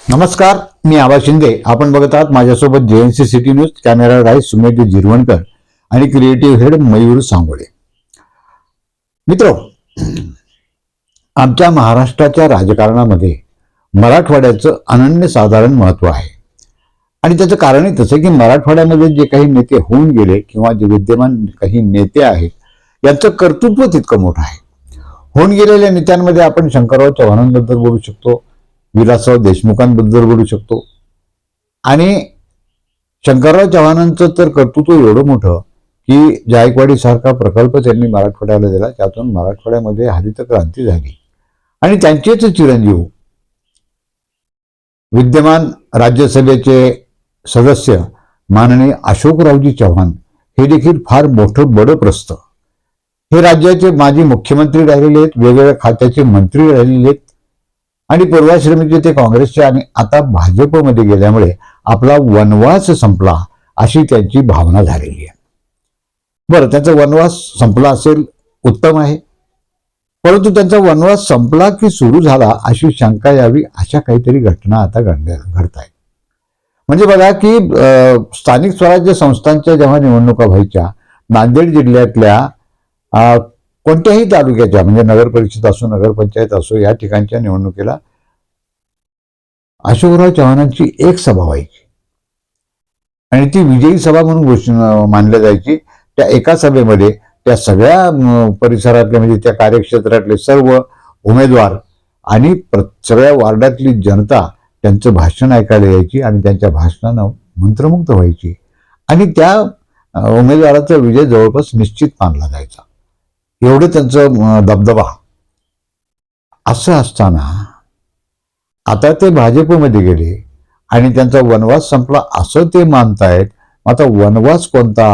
नमस्कार मी आबा शिंदे. आपण बघत आहात माझ्यासोबत JNC city news camera Rai Sumedh Jirwankar आणि क्रिएटिव्ह हेड मयूर सांगोळे मित्र आमच्या महाराष्ट्राच्या राजकारणामध्ये मराठवाड्याचं अनन्यसाधारण महत्त्व आहे. आणि त्याचं कारणही तसं की मराठवाड्यामध्ये जे काही नेते होऊन गेले किंवा जे विद्यमान काही नेते आहेत यांचं कर्तृत्व तितकं मोठं आहे. होऊन गेलेल्या नेत्यांमध्ये आपण शंकरराव चव्हाणांबद्दल बोलू शकतो विलासराव देशमुखांबद्दल बोलू शकतो. आणि शंकरराव चव्हाणांचं तर कर्तृत्व एवढं मोठं की जायकवाडीसारखा प्रकल्प त्यांनी मराठवाड्याला दिला त्यातून मराठवाड्यामध्ये हरित क्रांती झाली. आणि त्यांचेच चिरंजीव विद्यमान राज्यसभेचे सदस्य माननीय अशोकरावजी चव्हाण हे देखील फार मोठं बडं प्रस्त हे राज्याचे माजी मुख्यमंत्री राहिलेले आहेत वेगवेगळ्या खात्याचे मंत्री राहिलेले आहेत. आणि पूर्वाश्रमीचे ते काँग्रेसचे आणि आता भाजपमध्ये गेल्यामुळे आपला वनवास संपला अशी त्यांची भावना झालेली आहे. बरं त्यांचा वनवास संपला असेल उत्तम आहे. परंतु त्यांचा वनवास संपला की सुरू झाला अशी शंका यावी अशा काहीतरी घटना आता घडल्या घडत आहेत म्हणजे बघा की स्थानिक स्वराज्य संस्थांच्या जेव्हा निवडणुका व्हायच्या नांदेड जिल्ह्यातल्या कोणत्याही तालुक्याच्या म्हणजे नगर परिषद असो नगरपंचायत असो या ठिकाणच्या निवडणुकीला अशोकराव चव्हाणांची एक सभा व्हायची. आणि ती विजयी सभा म्हणून घोषण मानल्या जायची. त्या एका सभेमध्ये त्या सगळ्या परिसरातले म्हणजे त्या कार्यक्षेत्रातले सर्व उमेदवार आणि सगळ्या वार्डातली जनता त्यांचं भाषण ऐकायला यायची आणि त्यांच्या भाषणानं मंत्रमुग्ध व्हायची. आणि त्या उमेदवाराचा विजय जवळपास निश्चित मानला जायचा. एवढं त्यांचं दबदबा. असं असताना आता ते भाजपमध्ये गेले आणि त्यांचा वनवास संपला असं ते मानतायत आता वनवास कोणता?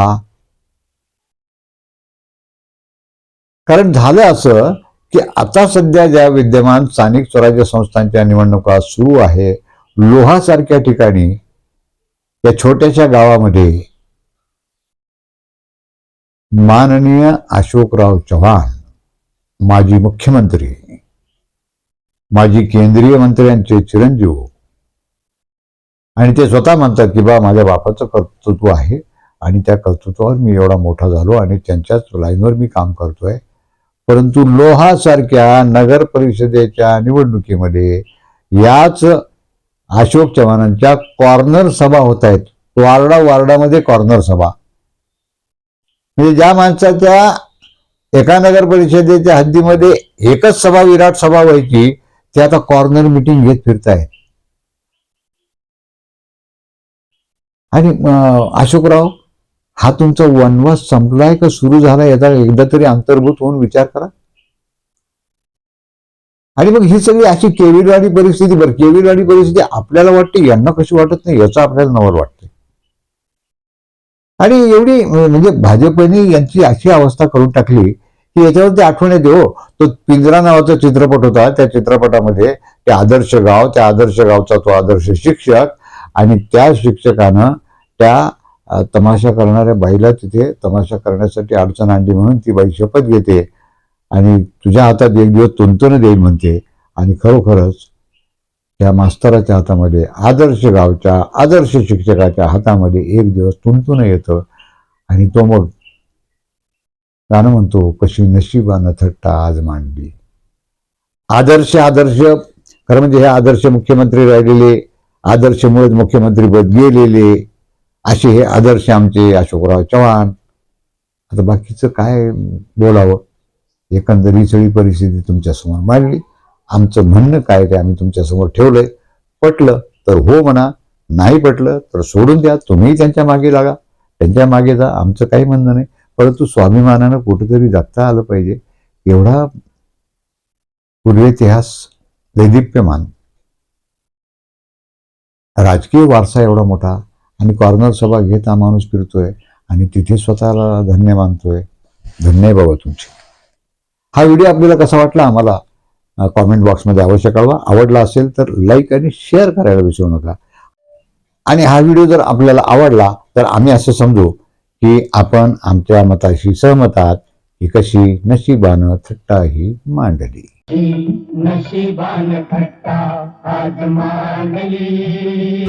कारण झालं असं की आता सध्या ज्या विद्यमान स्थानिक स्वराज्य संस्थांच्या निवडणुका सुरू आहे लोहासारख्या ठिकाणी या छोट्याशा गावामध्ये माननीय अशोकराव चव्हाण माजी मुख्यमंत्री माजी केंद्रीय मंत्र्यांचे चिरंजीव आणि ते स्वतः म्हणतात की बा माझ्या बापाचं कर्तृत्व आहे आणि त्या कर्तृत्वावर मी एवढा मोठा झालो आणि त्यांच्याच लाईनवर मी काम करतोय. परंतु लोहा सारख्या नगर परिषदेच्या निवडणुकीमध्ये याच अशोक चव्हाणांच्या कॉर्नर सभा होत आहेत. वार्डा वार्डामध्ये कॉर्नर सभा. म्हणजे ज्या माणसाच्या एका नगर परिषदेच्या हद्दीमध्ये एकच सभा विराट सभा व्हायची ते आता कॉर्नर मिटिंग घेत फिरतायत आणि अशोकराव हा तुमचा वनवास संपलाय का सुरू झाला याचा एकदा तरी अंतर्भूत होऊन विचार करा. आणि मग ही सगळी अशी केविलवाडी परिस्थिती बरं केविलवाडी परिस्थिती आपल्याला वाटते यांना कशी वाटत नाही याचा आपल्याला नवल वाटतं. आणि एवढी म्हणजे भाजपने यांची अशी अवस्था करून टाकली की याच्यावरती आठवण येते हो. तो पिंजरा नावाचा चित्रपट होता त्या चित्रपटामध्ये ते आदर्श गाव त्या आदर्श गावचा तो आदर्श शिक्षक आणि त्या शिक्षकानं त्या तमाशा करणाऱ्या बाईला तिथे तमाशा करण्यासाठी अडचण आणली म्हणून ती बाई शपथ घेते आणि तुझ्या हातात एक दिवस तुंतून देईल म्हणते आणि खरोखरच त्या मास्तराच्या हातामध्ये आदर्श गावच्या आदर्श शिक्षकाच्या हातामध्ये एक दिवस तुंतून येतं आणि तो मग गाणं म्हणतो कशी नशिबानं थट्टा आज मांडली. आदर्श आदर्श खरं म्हणजे हे आदर्श मुख्यमंत्री राहिलेले आदर्श मुळे मुख्यमंत्रीपद गेलेले असे हे आदर्श आमचे अशोकराव चव्हाण. आता बाकीचं काय बोलावं? एकंदर ही सगळी परिस्थिती तुमच्यासमोर मांडली. आमचं म्हणणं काय ते आम्ही तुमच्यासमोर ठेवलंय. पटलं तर हो म्हणा नाही पटलं तर सोडून द्या तुम्ही त्यांच्या मागे लागा. त्यांच्या मागे जा आमचं काही म्हणणं नाही. परंतु स्वाभिमानानं कुठेतरी जगता आलं पाहिजे. एवढा पूर्वेतिहास दैदिप्यमान. राजकीय वारसा एवढा मोठा आणि कॉर्नर सभा घेत हा माणूस फिरतोय आणि तिथे स्वतःला धन्य मानतोय. धन्य आहे बाबा तुमची. हा व्हिडिओ आपल्याला कसा वाटला आम्हाला? कॉमेंट बॉक्समध्ये अवश्य कळवा. आवडला असेल तर लाईक आणि शेअर करायला विसरू नका. आणि हा व्हिडिओ जर आपल्याला आवडला तर आम्ही असं समजू की आपण आमच्या मताशी सहमत आहात ही कशी नशिबानं थट्टा ही मांडली. नशिबान थट्टा आज मांडली.